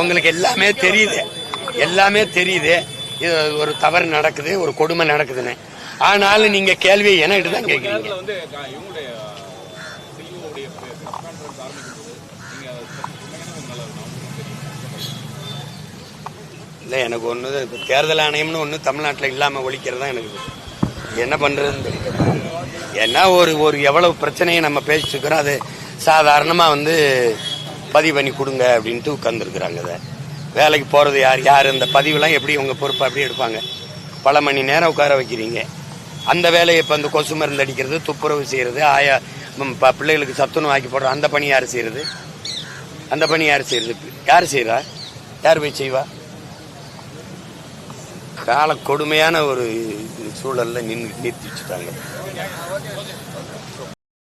உங்களுக்கு எல்லாமே தெரியுது. எல்லாமே தெரியுது. இது ஒரு தவறு நடக்குது ஒரு கொடுமை நடக்குதுன்னு. ஆனாலும் நீங்கள் கேள்வியை என்கிட்ட தான் கேட்குறீங்க. இல்லை எனக்கு ஒன்று இப்போ தேர்தல் ஆணையம்னு ஒன்று தமிழ்நாட்டில் இல்லாமல் ஒழிக்கிறது தான் எனக்கு என்ன பண்ணுறதுன்னு தெரியல ஏன்னா ஒரு ஒரு எவ்வளவு பிரச்சனையை நம்ம பேசிட்டு இருக்கிறோம் அது சாதாரணமாக வந்து பதிவு பண்ணி கொடுங்க அப்படின்ட்டு உட்காந்துருக்குறாங்க அதை. வேலைக்கு போகிறது யார்? யார்? இந்த பதிவுலாம் எப்படி உங்கள் பொறுப்பை அப்படியே எடுப்பாங்க? பல மணி நேரம் உட்கார வைக்கிறீங்க. அந்த வேலையை இப்போ அந்த கொசு மருந்து அடிக்கிறது துப்புரவு செய்கிறது ஆயா ப- பிள்ளைகளுக்கு சத்துணவு ஆக்கி போடுற அந்த பணி யார் செய்கிறது அந்த பணி யார் செய்கிறது யார் செய்கிறா யார் போய் செய்வா? கால கொடுமையான ஒரு சூழல்ல நின்று நிறுத்தி வச்சுட்டாங்க